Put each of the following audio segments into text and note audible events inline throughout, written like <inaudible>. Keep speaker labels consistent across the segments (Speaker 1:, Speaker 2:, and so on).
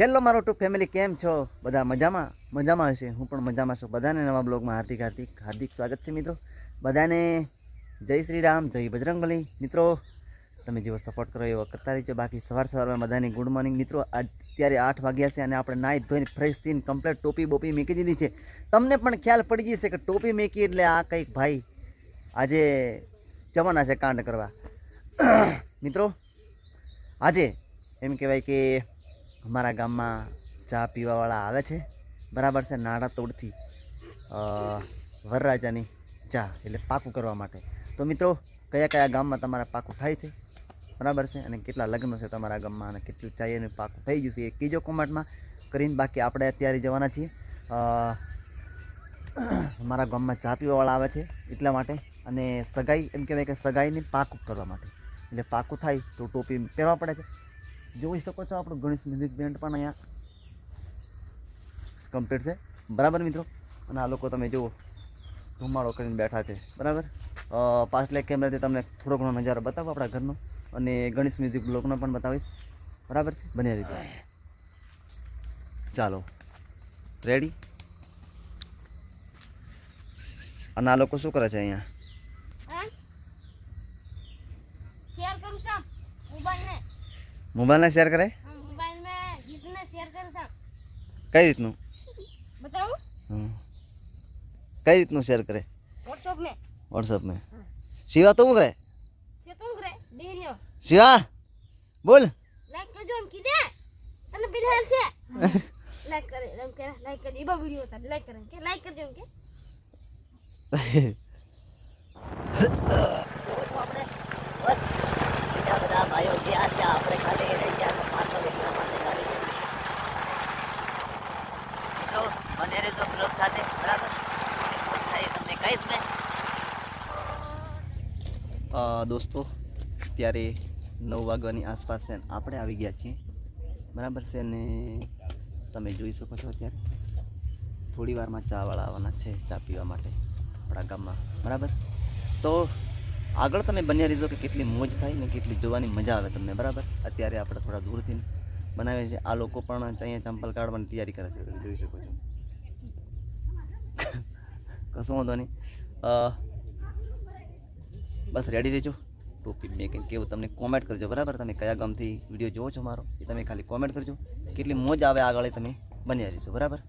Speaker 1: Hello મારો two family, કેમ છો? બધા મજામાં? મજામાં હશે. હું પણ મજામાં છું. બધાને નવા બ્લોગમાં હાર્દિક હાર્દિક હાર્દિક સ્વાગત છે મિત્રો. બધાને જય શ્રી રામ, જય બજરંગબલી. મિત્રો, તમે જેવો સપોર્ટ કરો એવો કરતા રહીજો. બાકી સવાર સવારમાં બધાને ગુડ મોર્નિંગ મિત્રો અત્યારે આઠ વાગ્યા છે અને આપણે નાહી ધોઈને ફ્રેશ થઈને કમ્પ્લેટ ટોપી બોપી મૂકી દીધી છે. તમને પણ ખ્યાલ પડી જશે કે ટોપી મૂકી એટલે આ કંઈક ભાઈ આજે જવાના છે કાંડ કરવા. <coughs> મિત્રો, આજે એમ કહેવાય કે અમારા ગામમાં ચા પીવાવાળા આવે છે. બરાબર છે નાડા તોડથી વરરાજાની ચા, એટલે પાકું કરવા માટે. તો મિત્રો, કયા કયા ગામમાં તમારા પાકું થાય છે? બરાબર છે, અને કેટલા લગ્ન છે તમારા ગામમાં, અને કેટલું ચાઈનું પાકું થઈ ગયું છે, એ કીજો કોમેન્ટમાં કરીને. બાકી આપણે અત્યારે જવાના છીએ. મારા ગામમાં ચા પીવાવાળા આવે છે, એટલા માટે. અને સગાઈ, એમ કહેવાય કે સગાઈને પાકું કરવા માટે. એટલે પાકું થાય તો ટોપી પહેરવા પડે છે. જોઈ શકો છો આપણું ગણેશ મ્યુઝિક બેન્ડ પણ અહીંયા કમ્પ્લીટ છે. બરાબર મિત્રો? અને આ લોકો તમે જુઓ, ધુમાડો કરીને બેઠા છે. બરાબર? પાછલે કેમેરાથી તમને થોડો ઘણો નજારો બતાવો આપણા ઘરનો અને ગણેશ મ્યુઝિક બ્લોગનો પણ બતાવીશ. બરાબર છે? બને રીતે ચાલો. રેડી અને આ લોકો શું કરે છે અહીંયા?
Speaker 2: મોબાઈલ
Speaker 1: ના શેર કરે?
Speaker 2: મોબાઈલ મે ગીત ને શેર કર સર
Speaker 1: કઈ રીતનું?
Speaker 2: બતાવું?
Speaker 1: હા. કઈ રીતનું શેર કરે?
Speaker 2: WhatsApp મે
Speaker 1: WhatsApp મે શિવા તું કરે?
Speaker 2: શિવા તું કરે? ડેરિયો
Speaker 1: શિવા બોલ.
Speaker 2: લાઈક કરજો એમ કીધે. તને બિલાલ છે. <laughs> લાઈક કરે એમ કે લાઈક કરજો ઈબા વિડિયો હતા. લાઈક કરે કે લાઈક કરજો એમ
Speaker 1: કે. <laughs> દોસ્તો ત્યારે નવ વાગવાની આસપાસ છે આપણે આવી ગયા છીએ. બરાબર છે ને? તમે જોઈ શકો છો અત્યારે. થોડી વારમાં ચાવાળા આવવાના છે ચા પીવા માટે આપણા ગામમાં. બરાબર? તો આગળ તમે બન્યા રહીજો કે કેટલી મોજ થાય ને કેટલી જોવાની મજા આવે તમને. બરાબર? અત્યારે આપણે થોડા દૂરથી બનાવીએ છીએ. આ લોકો પણ અહીંયા ચંપલ કાઢવાની તૈયારી કરે છે. તમે જોઈ શકો છો. કશું વાંધો નહીં. બસ રેડી રહેજો. ટોપિક મેકિંગ કેવું તમને કોમેન્ટ કરજો, બરાબર? તમે કયા ગામથી વીડિયો જોવો છો મારો, એ તમે ખાલી કોમેન્ટ કરજો. કેટલી મોજ આવે આગળ તમે બન્યા રહીશો, બરાબર?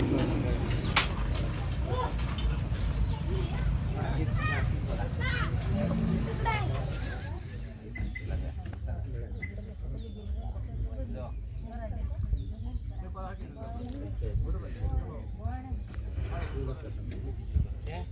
Speaker 1: Thank you. Yeah.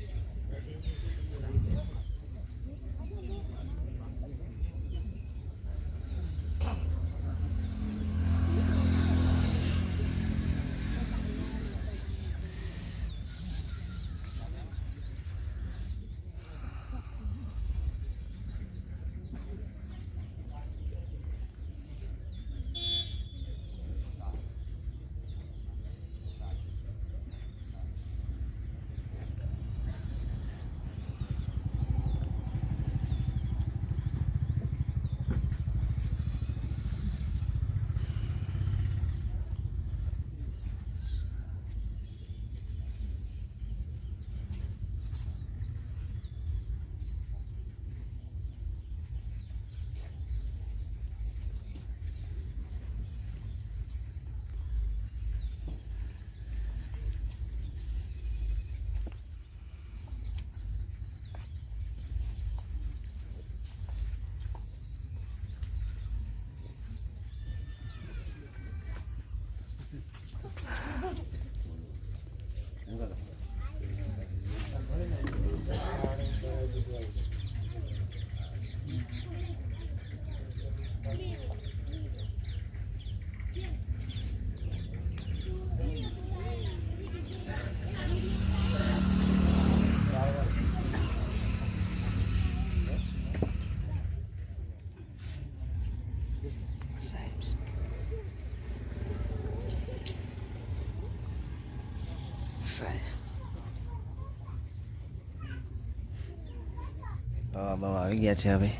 Speaker 1: બાવા બાવા આવી ગયા છે હવે.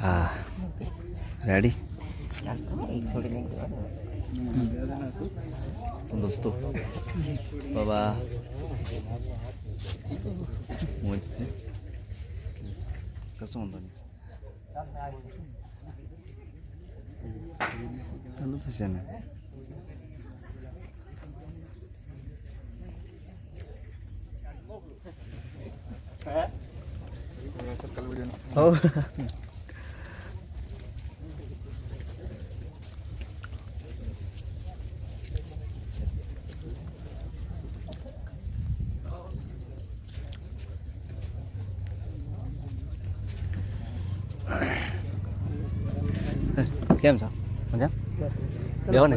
Speaker 1: હા. રેડી દોસ્તો. બાબા મોજ છે. કશું વાંધો નહીં. ચાલુ થશે ને? હો કેમ છો મજા બેહો ને